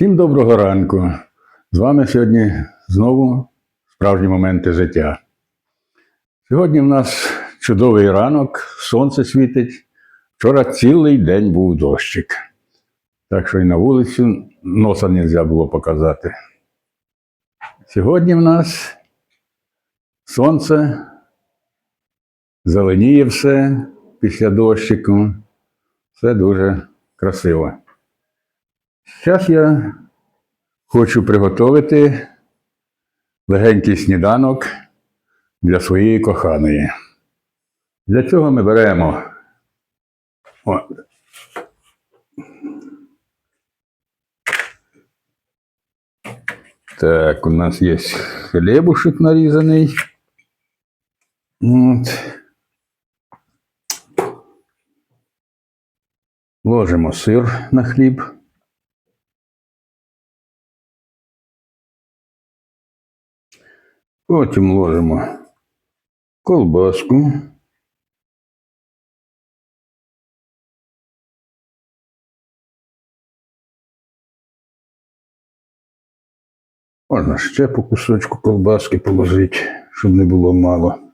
Всім доброго ранку. З вами сьогодні знову справжні моменти життя. Сьогодні в нас чудовий ранок, сонце світить. Вчора цілий день був дощик. Так що і на вулицю носа не можна було показати. Сьогодні в нас сонце, зеленіє все після дощику. Все дуже красиво. Зараз я хочу приготувати легенький сніданок для своєї коханої. Для цього ми беремо. О. Так, у нас є хлібушек нарізаний. От. Ложимо сир на хліб. Потім ложимо колбаску. Можна ще по кусочку колбаски положити, щоб не було мало.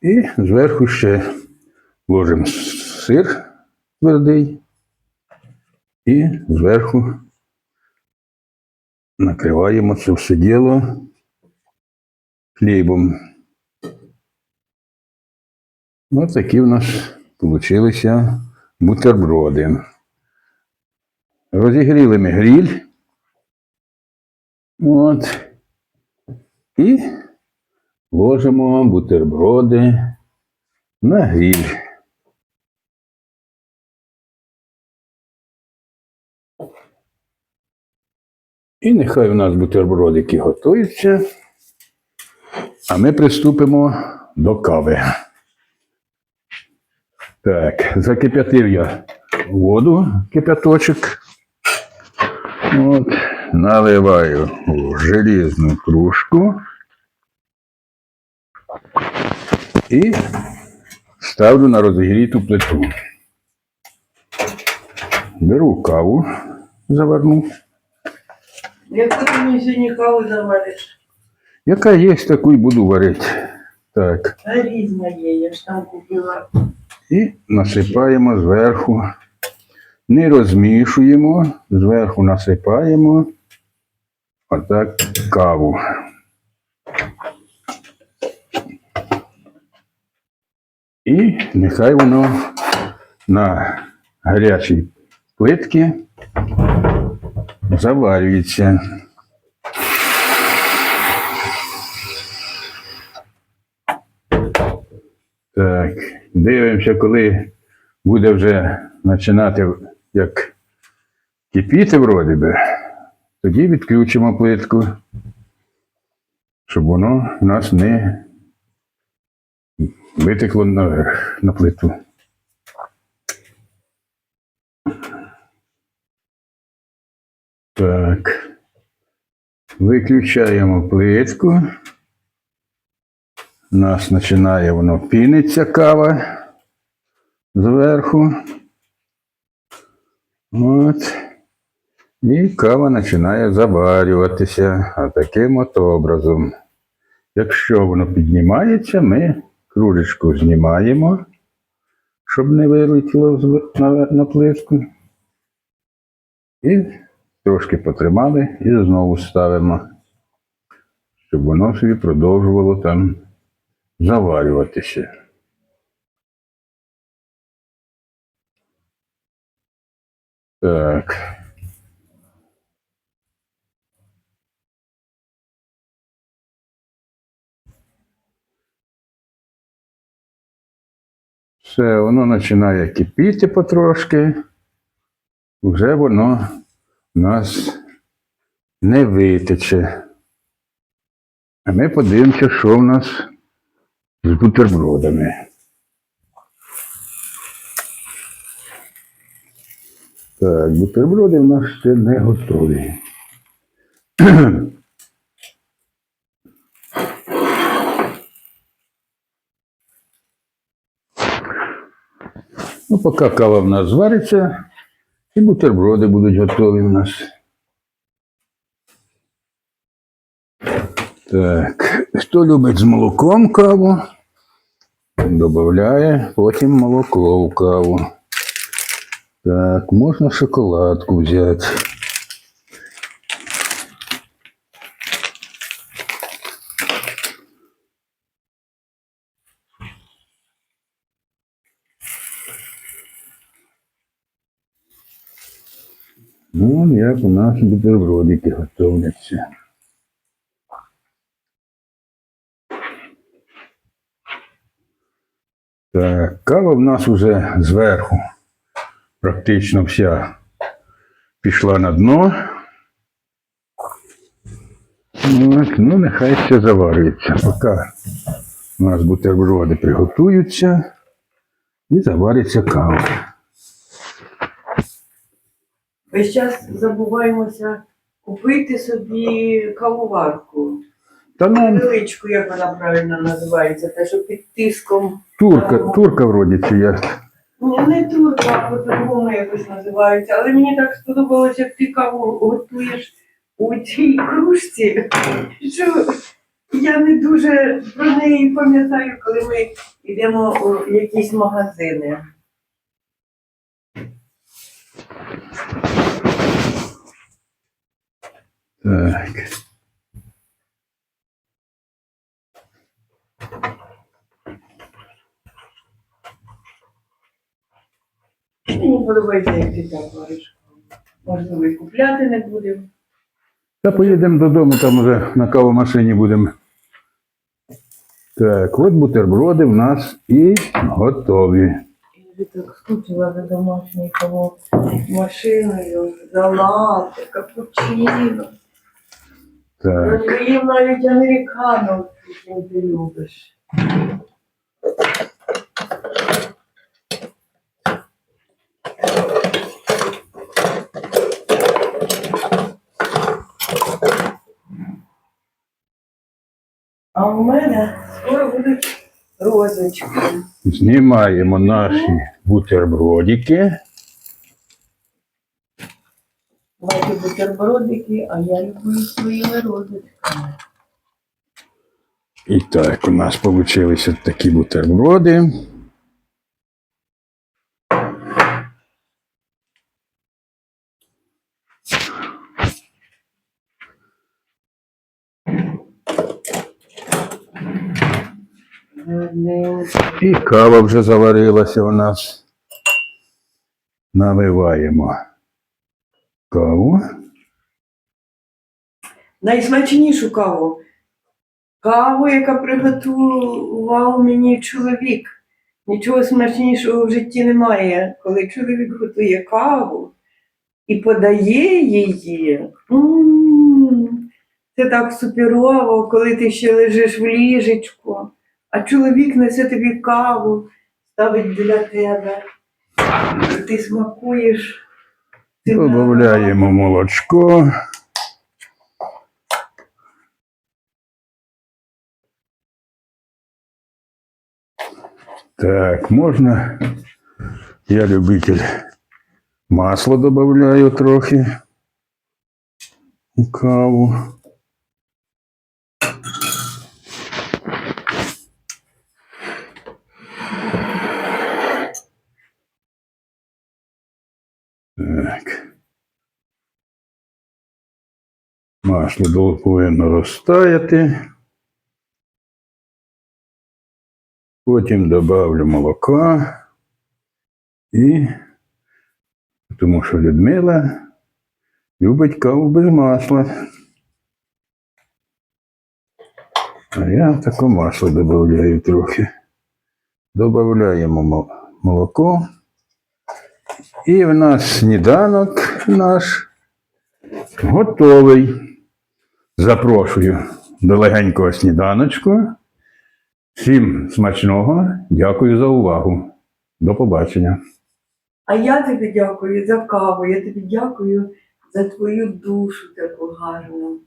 І зверху ще ложимо сир твердий і зверху накриваємо це все діло хлібом. Ось такі в нас получилися бутерброди. Розігріли ми гріль. От. І ложимо бутерброди на гріль. І нехай у нас бутербродики готуються, а ми приступимо до кави. Так, закип'ятив я воду, кип'яточок. От, наливаю у желізну кружку і ставлю на розігріту плиту. Беру каву заверну. Яку мені сьогодні каву завариш? Яка є, таку й буду варити. Так. А різна є, я ж там купила. І насипаємо зверху. Не розмішуємо, зверху насипаємо отак каву. І нехай воно на гарячій плитці заварюється. Так, дивимося, коли буде вже починати як кипіти вроді би, тоді відключимо плитку, щоб воно в нас не витекло наверх на плиту. Так. Виключаємо плитку. У нас починає воно піниться кава зверху. От. І кава починає заварюватися таким от образом. Якщо воно піднімається, ми кружечку знімаємо, щоб не вилетіло на плитку. І трошки потримали і знову ставимо, щоб воно собі продовжувало там заварюватися. Так. Все, воно починає кипіти потрошки. Вже воно нас не витече. А ми подивимося, що в нас з бутербродами. Так, бутерброди в нас ще не готові. Ну, поки кава в нас звариться, і бутерброди будуть готові в нас. Так, хто любить з молоком каву, додає потім молоко в каву. Так, можна шоколадку взяти. Ну, як у нас бутербродики готовляться. Так, кава в нас вже зверху. Практично вся пішла на дно. От, ну, нехай все заварюється. Поки у нас бутерброди приготуються і завариться кава. Весь час забуваємося купити собі кавоварку. Та нам Невеличку, як вона правильно називається, те, що під тиском. турка, турка вроді чи як. Ні, не турка, а по-другому якось називається. Але мені так сподобалося, як ти каву готуєш у цій кружці, що я не дуже про неї пам'ятаю, коли ми йдемо у якісь магазини. Так. Мені подобається, як ти так вариш. Можливо, і купляти не будемо. Та поїдемо додому, там вже на кавомашині будемо. Так, от бутерброди в нас і готові. Я вже так скучила за домашньою машиною, за лати, капучино. Так, Я їм навіть американо, яким ти любиш. А у мене скоро будуть розочки. знімаємо наші бутербродики. Ваші бутербродики, а я люблю своїми розочками. І так, у нас вийшли такі бутерброди. І кава вже заварилася у нас. Наливаємо каву. Найсмачнішу каву. Каву, яка приготував мені чоловік. Нічого смачнішого в житті немає, коли чоловік готує каву і подає її. М, Це так суперово, коли ти ще лежиш в ліжечку, а чоловік несе тобі каву, ставить для тебе. Ти смакуєш. Додаємо молочко. Так, можна. Я любитель масла добавляю трохи у каву. Масло дол- повинно розтаяти. Потім добавлю молока і тому що Людмила любить каву без масла. А я таке масло додаю трохи. Добавляємо молоко. І в нас сніданок наш готовий. Запрошую до легенького сніданочку. Всім смачного. Дякую за увагу. До побачення. А я тобі дякую за каву, я тобі дякую за твою душу таку гарну.